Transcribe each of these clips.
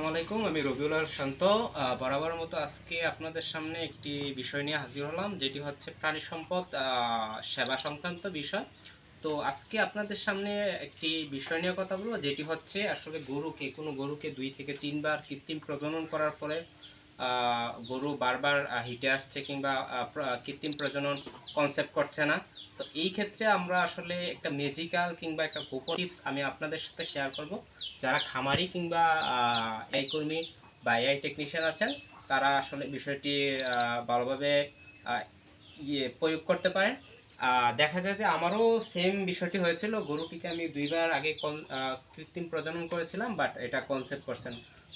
আসসালামু আলাইকুম, আমি রবিউল আর শান্ত। বরাবর মতো আজকে আপনাদের সামনে একটি বিষয় নিয়ে হাজির হলাম, যেটি হচ্ছে প্রাণী সম্পদ সেবা সংক্রান্ত বিষয়। তো আজকে আপনাদের সামনে একটি বিষয় নিয়ে কথা বলব, যেটি হচ্ছে আসলে গরুকে, কোনো গরুকে দুই থেকে তিনবার কৃত্রিম প্রজনন করার পরে গরু বারবার হিটে আসছে কিংবা কৃত্রিম প্রজনন কনসেপ্ট করছে না। তো এই ক্ষেত্রে আমরা আসলে একটা মেজিক্যাল কিংবা একটা গোপন টিপস আমি আপনাদের সাথে শেয়ার করব। যারা খামারি কিংবা এই কর্মী বা এআই টেকনিশিয়ান আছেন, তারা আসলে বিষয়টি ভালোভাবে ইয়ে প্রয়োগ করতে পারেন। দেখা যায় যে আমারও সেম বিষয়টি হয়েছিল। গরুটিকে আমি দুইবার আগে কৃত্রিম প্রজনন করেছিলাম বাট এটা কনসেপ্ট করছেন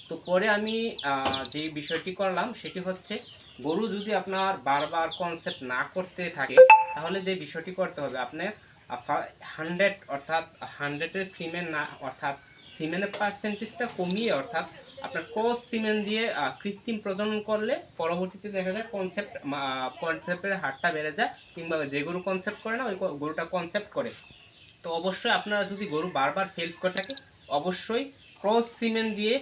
তো পরে আমি যে বিষয়টি করলাম, সেটি হচ্ছে গরু যদি আপনার বারবার কনসেপ্ট না করতে থাকে, তাহলে যে বিষয়টি করতে হবে, আপনার হান্ড্রেড অর্থাৎ হান্ড্রেডের সিমেন্ট না, অর্থাৎ সিমেন্টের পার্সেন্টেজটা কমিয়ে, অর্থাৎ আপনার ক্রস সিমেন্ট দিয়ে কৃত্রিম প্রজনন করলে পরবর্তীতে দেখা যায় কনসেপ্ট কনসেপ্টের হারটা বেড়ে যায় কিংবা যে গরু কনসেপ্ট করে না, ওই গরুটা কনসেপ্ট করে। তো অবশ্যই আপনারা যদি গরু বারবার ফেল করে থাকে, অবশ্যই ক্রস সিমেন্ট দিয়ে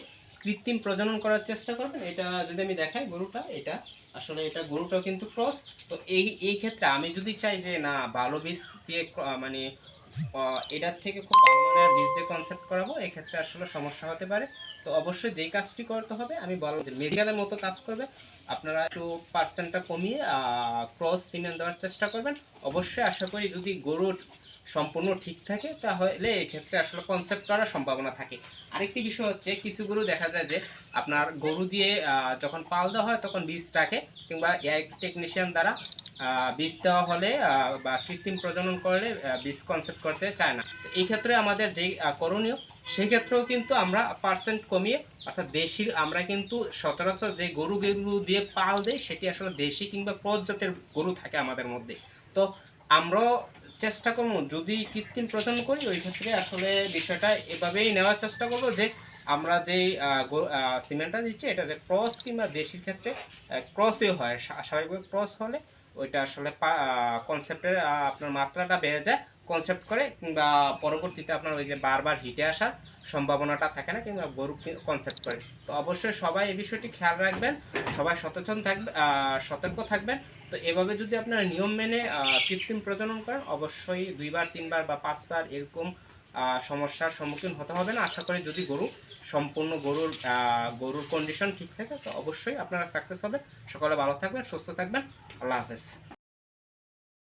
কৃত্রিম প্রজনন করার চেষ্টা করবেন। এটা যদি আমি দেখাই গরুটা, এটা আসলে এটা গরুটাও কিন্তু ক্রস তো এই এই ক্ষেত্রে আমি যদি চাই যে না, ভালো বীজ দিয়ে মানে এটার থেকে খুব ভালো মানের বীজ দিয়ে কনসেপ্ট করাবো, এক্ষেত্রে আসলে সমস্যা হতে পারে। তো অবশ্যই যেই কাজটি করতে হবে, আমি বলব যে মেডিকেলের মতো কাজ করবে আপনারা একটু পার্সেন্টটা কমিয়ে ক্রস সিমেন্ট দেওয়ার চেষ্টা করবেন। অবশ্যই আশা করি যদি গরুর সম্পূর্ণ ঠিক থাকে, তাহলে এক্ষেত্রে আসলে কনসেপ্ট করার সম্ভাবনা থাকে। আরেকটি বিষয় হচ্ছে, কিছু গরু দেখা যায় যে আপনার গরু দিয়ে যখন পাল দেওয়া হয়, তখন বীজ রাখে কিংবা এআই টেকনিশিয়ান দ্বারা বীজ দেওয়া হলে বা কৃত্রিম প্রজনন করলে বীজ কনসেপ্ট করতে চায় না। এই ক্ষেত্রে আমাদের যেই করণীয়, সেই ক্ষেত্রেও কিন্তু আমরা পার্সেন্ট কমিয়ে, অর্থাৎ দেশি, আমরা কিন্তু সচরাচর যে গরু গরু দিয়ে পাল দেই, সেটি আসলে দেশি কিংবা ক্রস জাতের গরু থাকে আমাদের মধ্যে। তো আমরাও চেষ্টা করব, যদি কৃত্রিম প্রজনন করি, ওই ক্ষেত্রে আসলে বিষয়টা এভাবেই নেওয়ার চেষ্টা করব যে, আমরা যে সিমেন্টটা দিচ্ছি, এটা যে ক্রস কিংবা দেশির ক্ষেত্রে ক্রসই হয়, স্বাভাবিকভাবে ক্রস হলে ওইটা আসলে কনসেপ্টের আপনার মাত্রাটা বেড়ে যায় কনসেপ্ট করে কিংবা পরবর্তীতে আপনার ওই যে বারবার হিটে আসার সম্ভাবনাটা থাকে না কিংবা গরু কনসেপ্ট করে। তো অবশ্যই সবাই এই বিষয়টি খেয়াল রাখবেন, সবাই সচেতন থাকবে সতর্ক থাকবেন। তো এভাবে যদি আপনারা নিয়ম মেনে কৃত্রিম প্রজনন করেন, অবশ্যই দুইবার, তিনবার বা পাঁচবার এরকম সমস্যার সম্মুখীন হতে হবে না। আশা করি যদি গরু, সম্পূর্ণ গরুর গরুর কন্ডিশন ঠিক থাকে, তো অবশ্যই আপনারা সাকসেস হবে। সকলে ভালো থাকবেন, সুস্থ থাকবেন। আল্লাহ হাফেজ।